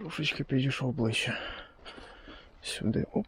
Трошечки підійшов ближче. Сюди, оп.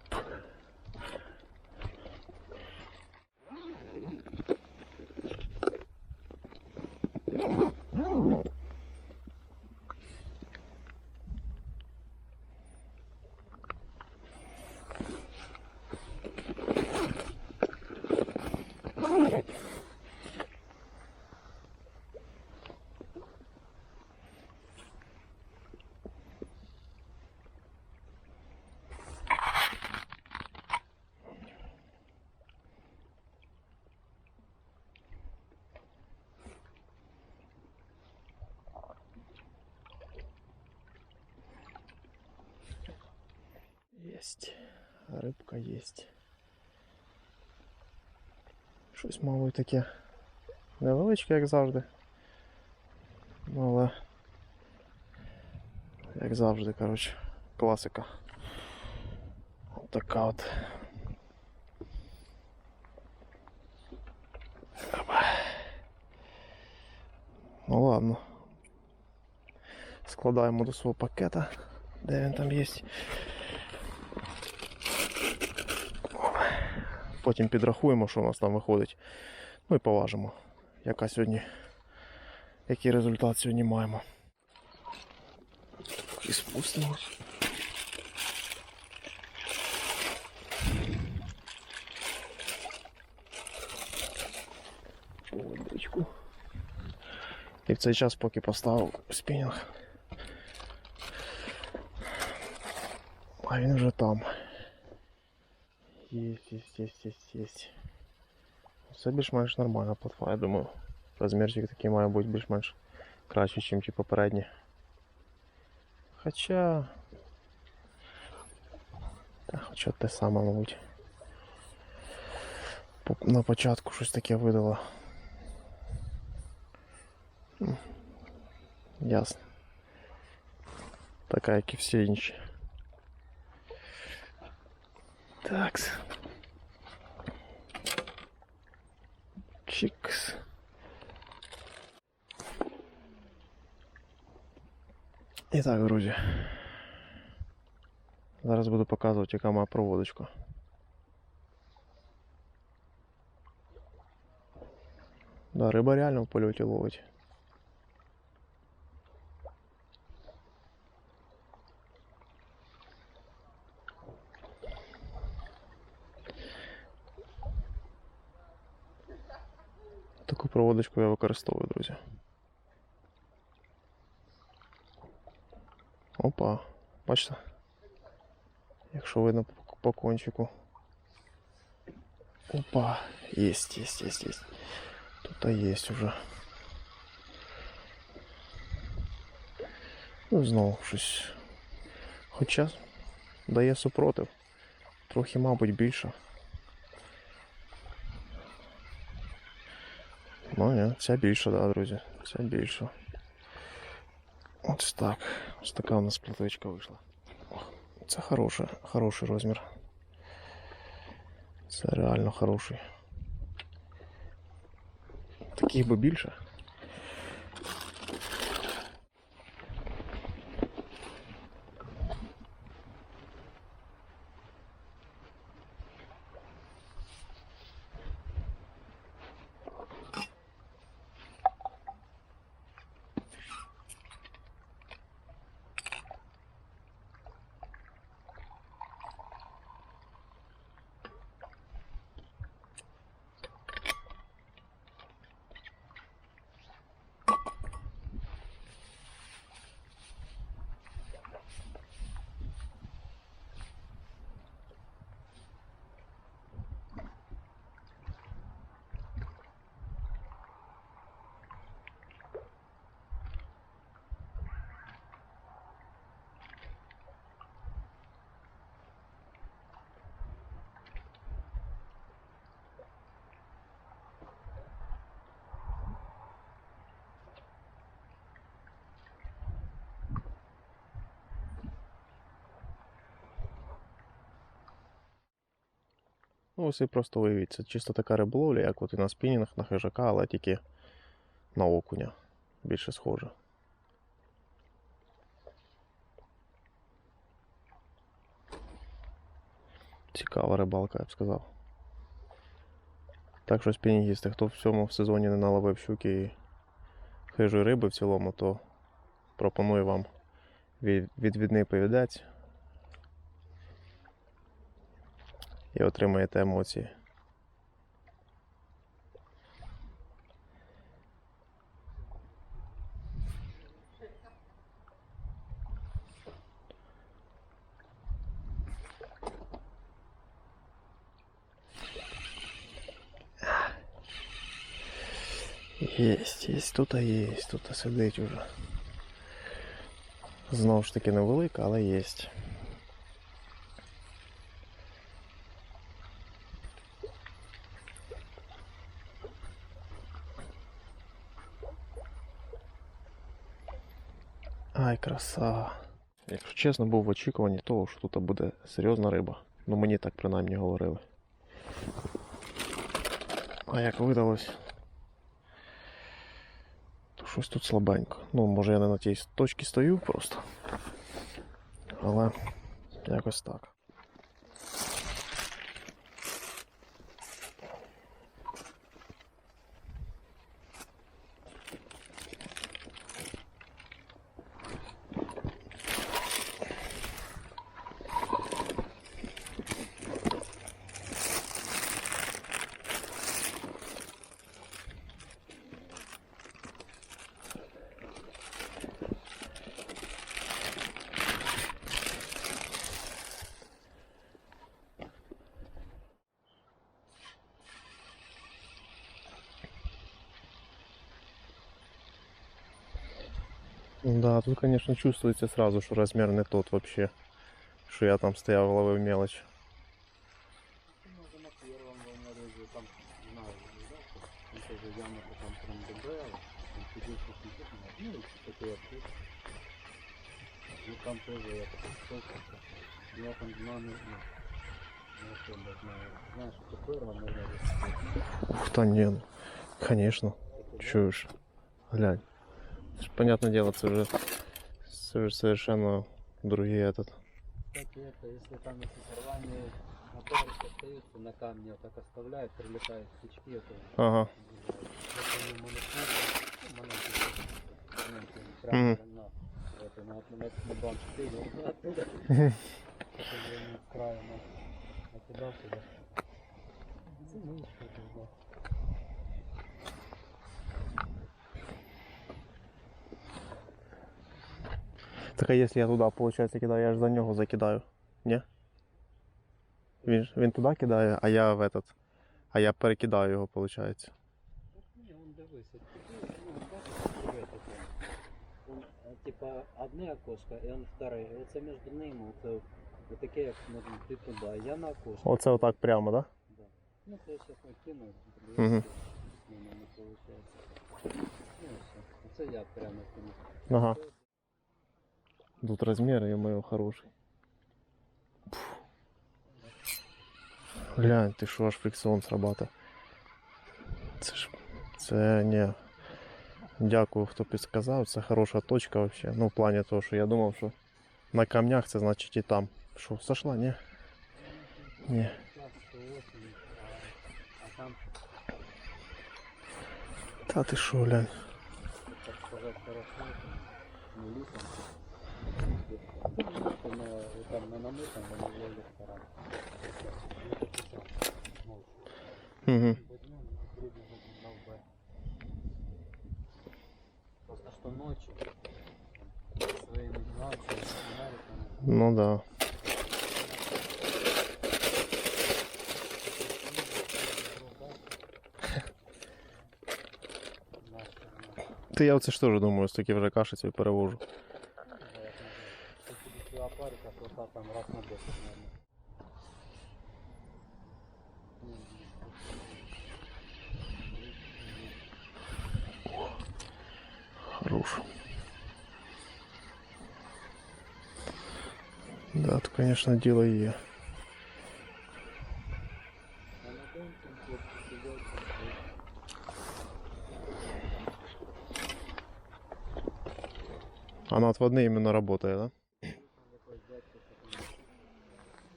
Єсть. Рибка єсть. Щось, мабуть, таке невеличке, як завжди. Ну, але. Як завжди, коротше, класика. От така от. Опа. Ну ладно. Складаємо до свого пакета, де він там є. Потім підрахуємо, що у нас там виходить. Ну і поважимо, яка сьогодні, який результат сьогодні маємо. І спустимось. Водичку. І в цей час поки поставив спінінг. А він вже там. Есть, есть, есть, есть, есть. Все більш-менш нормальна платформа, я думаю. Розмірчик такий має бути більш-менш кращий, ніж ті попередні. Хоча. Та, хоча те саме, мабуть. По- На початку щось таке видало. М, Ясно. Така, як і всі інші. Такс. Чикс. І так, друзі. Зараз буду показувати, яка моя проводочка. Да, риба реально в польоті ловить. проводочку я використовую, друзі. Опа, бачите? Якщо видно по- по кончику. Опа, есть, есть, есть, есть. Тут-то есть уже. Ну, знову щось. Хоча дає супротив. Трохи, мабуть, більше. Ну, ні, ця більша, да, друзі. Ця більша. Ось так. Ось така у нас платочка вийшла. О, Це хороший, хороший розмір. Це реально хороший. Таких би більше. Ну, ось і просто уявіть, це чисто така риболовля, як от і на спінінгах, на хижака, але тільки на окуня більше схоже. Цікава рибалка, я б сказав. Так що спінінгісти, хто в цьому сезоні не наловив щуки і хижої риби в цілому, то пропоную вам відвідний повідець. І отримаєте емоції. Єсть, єсть, тут єсть, тут сидить уже. Знову ж таки невелика, але єсть. Краса. Якщо чесно, був в очікуванні того, що тут буде серйозна риба. Ну мені так принаймні говорили. А як видалось, то щось тут слабенько. Ну, може я не на тій точці стою просто. Але якось так. Да, тут, конечно, чувствуется сразу, что размер не тот вообще. Что я там стоял, ловил мелочь. Може на первом волнорезі, там, не знаю, да, що там теж яма там прям добрала, там сидів по ну, такий открыт. Ну там теж я такой стопка. Я там дна не знаю. Ну, що не знаю. Знаєш, що первого можна висадити. Ух, та не, ну, конечно. Чуешь? Глянь. Понятное дело, это уже, это уже совершенно другие этот. Кстати, это, если там если сорвание моторы остаются на камне, вот так оставляют, прилетают птички, это Ага. Если Так а если я туда, получается, кидаю, я ж за нього закидаю. Ні? Він, ж- він туди кидає, а я в этот. А я перекидаю його, получается. Не, он дивись, от ну, бачиш. Он, е, типа, одне окошко, і он вторе, і оце між ними, оце, отаке, як можна ти туди, я на окошко. Оце отак прямо, да? Да. Ну, то я сейчас накину, Мгм. не получается. Ну, все. Це я прямо кину. Ага. Тут розмір, я маю хороший. Пф. Глянь, ти що аж фрикціон срабатує. Це ж. Це не. Дякую, хто підсказав. Це хороша точка вообще. Ну, в плані того, що я думав, що на камнях це значить і там. Що, сошла, ні? Ні. Сейчас, что осень, а, а там, Та ти що, глянь. Угу. Ну да. Ти я оце ж теж думаю, стільки вже кашицю і перевожу. Леопарика просто там 10, наверное. Хорош. Да, то, конечно, дело сидят, Она отводные именно работает, да? там такой дядька, что там,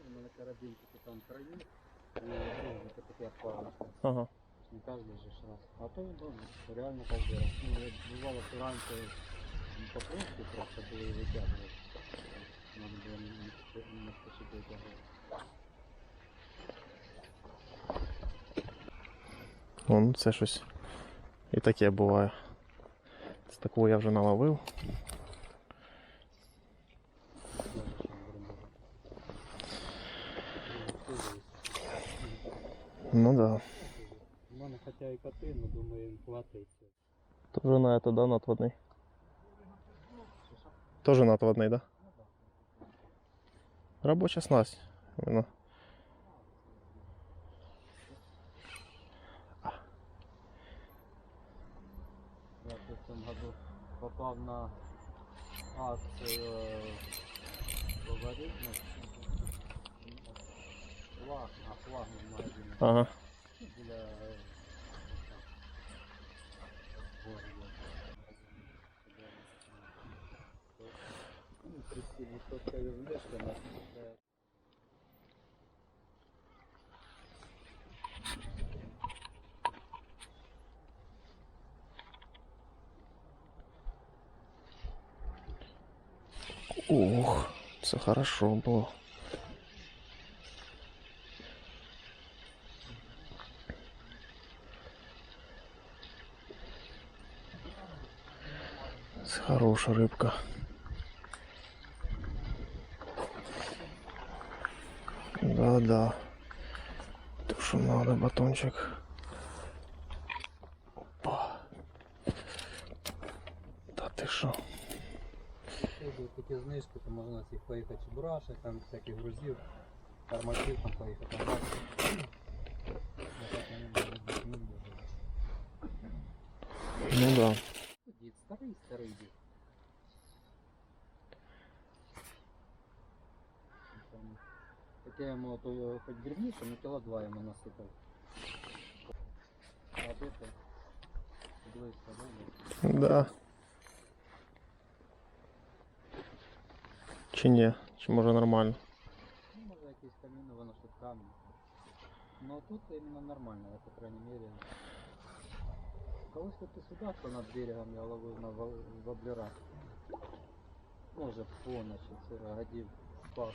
ну, на карабинке там троих свалочный. Ага. Не каждый же ж раз. А то удобно, реально раз. Ну, я бывало, что раньше поклонки просто было и вытягивать. Надо было не, не, спе- не спешить вытягивать. О, ну це щось. І таке буває. З такого я вже наловив. Ну да У мене хоча і коти, але думаю, їм хватить. Тоже на это, да, надводний. Тоже надводний, да? Робоча снасть. Именно. Я в цьому году попав на акцію е, логарифмів. Флаг, а флаг на магазині. Ага. Біля 30% знижка на це. Ух, це хорошо було. Це хороша рибка. Да, да. То, що надо, батончик. Опа. Та ти що? Якщо такі знижки, то можна на цих поїхати чебурашек, там всяких грузів, тормозів там поїхати. Там бачити. Ну, так вони можуть не дуже. Ну да. Дід, старий, старий дід. Таке йому то його хоч дрібніше, але кіло два йому насипав. А тут близько, да? Да. Чи ні? Чи може нормально? Ну, може якісь каміни, воно що камінь. Но тут именно нормально, я, по крайней мере. Колись тут і сюди, то над берегом я ловив на вол- воблера. Може поночі, це годів спав.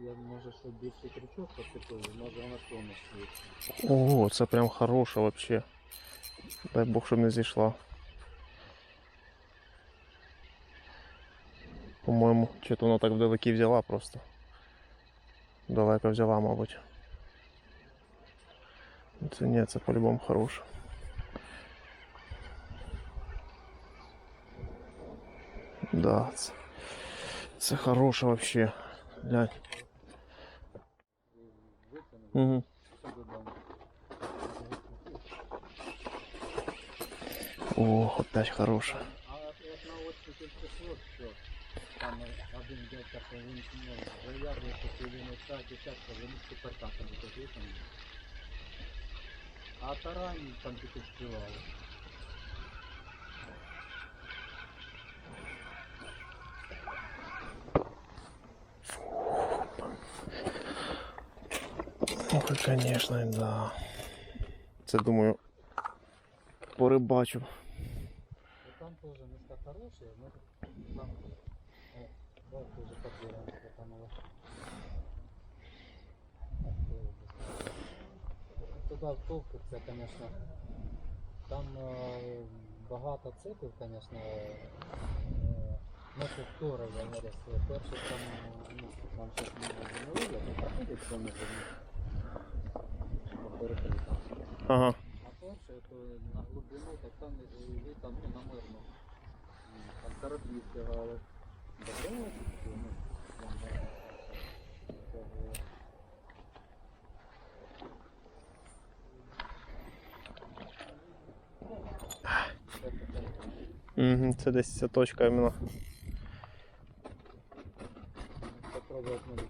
я казав, я Не знаю, я може що більше крючок поцепив, може вона тому світ. Ого, це прям хороше вообще. Дай Бог, щоб не зійшла. По-моєму, чи то вона так вдалекі взяла просто. Далеко взяла, мабуть. Це ні, це по-любому хороше. Да, це, це хороше вообще. Глянь. Угу. все додому. О, опять хороше. А тільки що там один дядька, Конечно, да. Це думаю порибачу. Там теж міста хороші, але там дуже подбираємо, там Туди втовки це, звісно, там е, багато циклів, звісно, е, на структури я не рисую. Перше там, ну, там щось не розуміли, то проходить повністю. мені. По перекритам. Ага. А перший то на глибину, так там і і там ну, на мирну. М, Там кораблі стягали. Добре, ну, там, да, це було. Це таке. Угу, це десь ця точка іменно. Попробовать может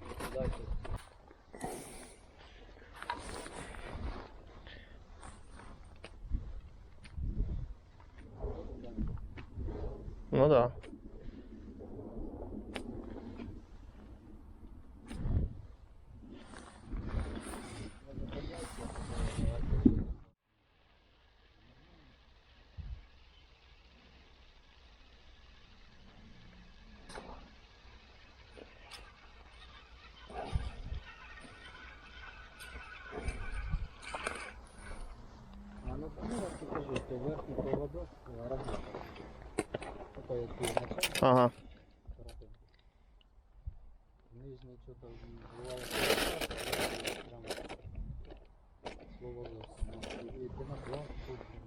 Ну да. А ну покажи, что верхний проводок Типа як Ага. Нижній что-то називається слово. І ти тут.